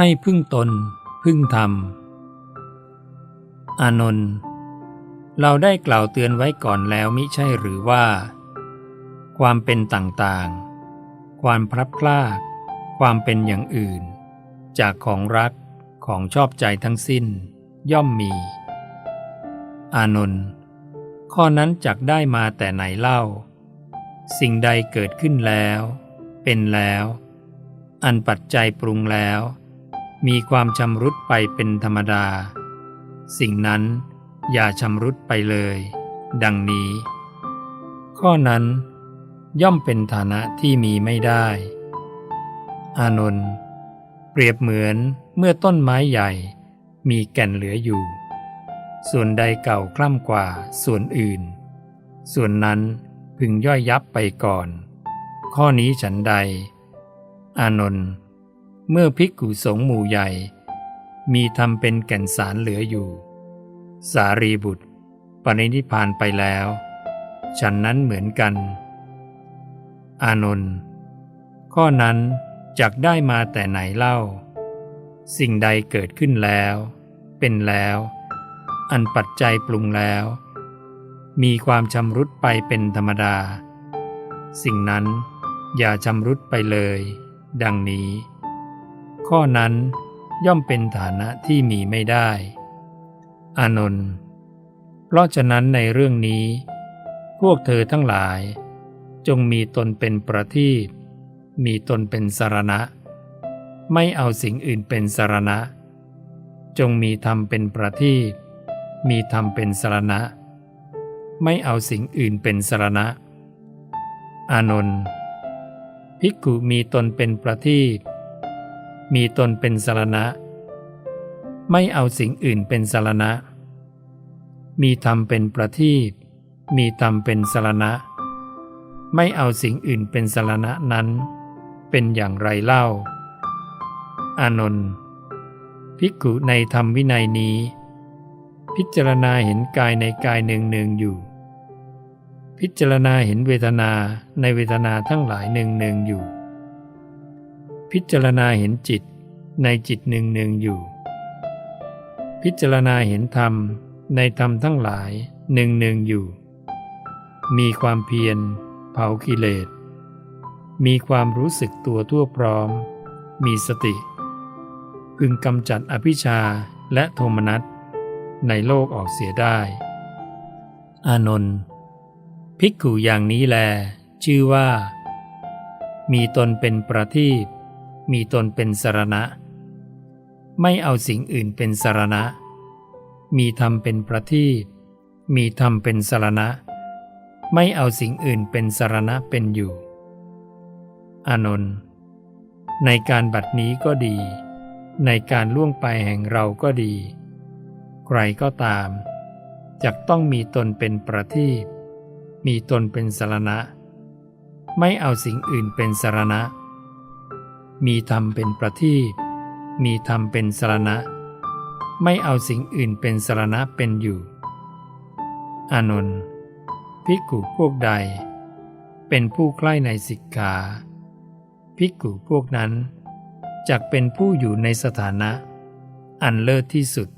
ให้พึ่งตน พึ่งธรรม อานนท์เราได้กล่าวเตือนไว้ก่อนแล้วมิใช่หรือว่า ความเป็นต่างๆ ความพลัดพราก ความเป็นอย่างอื่น จากของรักของชอบใจทั้งสิ้น ย่อมมี อานนท์ข้อนั้นจักได้มาแต่ไหนเล่า สิ่งใดเกิดขึ้นแล้ว เป็นแล้ว อันปัจจัยปรุงแล้ว มีความชำรุดไปเป็นธรรมดา สิ่งนั้นอย่าชำรุดไปเลย ดังนี้ ข้อนั้นย่อมเป็นฐานะที่มีไม่ได้ อานนท์เปรียบเหมือนเมื่อต้นไม้ใหญ่มีแก่นเหลืออยู่ ส่วนใดเก่าคล่ำกว่าส่วนอื่น ส่วนนั้นพึงย่อยยับไปก่อน ข้อนี้ฉันใด อานนท์ เมื่อภิกขุสงฆ์หมู่ใหญ่ มีทำเป็นแก่นสารเหลืออยู่ สารีบุตร ปรินิพพานไปแล้ว ฉันนั้นเหมือนกัน อานนท์ข้อนั้นจักได้มาแต่ไหนเล่า สิ่งใดเกิดขึ้นแล้ว เป็นแล้ว อันปัจจัยปรุงแล้ว มีความชำรุดไปเป็นธรรมดา สิ่งนั้นอย่าชำรุดไปเลย ดังนี้ ข้อนั้นย่อมเป็นฐานะที่มีไม่ได้ อานนท์เพราะฉะนั้นในเรื่องนี้ พวกเธอทั้งหลาย จงมีตนเป็นประทีปมีตนเป็นสารณะ ไม่เอาสิ่งอื่นเป็นสารณะ จงมีธรรมเป็นประทีปมีธรรมเป็นสารณะ ไม่เอาสิ่งอื่นเป็นสารณะ อานนท์ภิกขุมีตนเป็นประทีป มีตนเป็นสารณะ ไม่เอาสิ่งอื่นเป็นสารณะ มีธรรมเป็นประทีปมีธรรมเป็นสารณะ ไม่เอาสิ่งอื่นเป็นสารณะนั้น เป็นอย่างไรเล่า อานนท์ภิกขุในธรรมวินัยนี้ พิจารณาเห็นกายในกายหนึ่งหนึ่งอยู่ พิจารณาเห็นเวทนาในเวทนาทั้งหลายหนึ่งหนึ่งอยู่ พิจารณาเห็นจิตในจิตหนึ่งหนึ่งอยู่ พิจารณาเห็นธรรมในธรรมทั้งหลายหนึ่งหนึ่งอยู่ มีความเพียรเผากิเลส มีความรู้สึกตัวทั่วพร้อม มีสติ พึงกำจัดอภิชาและโทมนัสในโลกออกเสียได้ อานนท์ภิกขุอย่างนี้แล ชื่อว่า มีตนเป็นประทีป มีตนเป็นสารณะ ไม่เอาสิ่งอื่นเป็นสารณะ มีธรรมเป็นประทีปมีธรรมเป็นสารณะ ไม่เอาสิ่งอื่นเป็นสารณะเป็นอยู่ อานนท์ในการบัดนี้ก็ดี ในการล่วงไปแห่งเราก็ดี ใครก็ตามจะต้องมีตนเป็นประทีปมีตนเป็นสารณะ ไม่เอาสิ่งอื่นเป็นสารณะ มีธรรมเป็นประทีปมีธรรมเป็นสรณะ ไม่เอาสิ่งอื่นเป็นสรณะเป็นอยู่ อานนท์ภิกขุพวกใด เป็นผู้ใกล้ในสิกขาภิกขุพวกนั้นจักเป็นผู้อยู่ในสถานะ อันเลิศที่สุด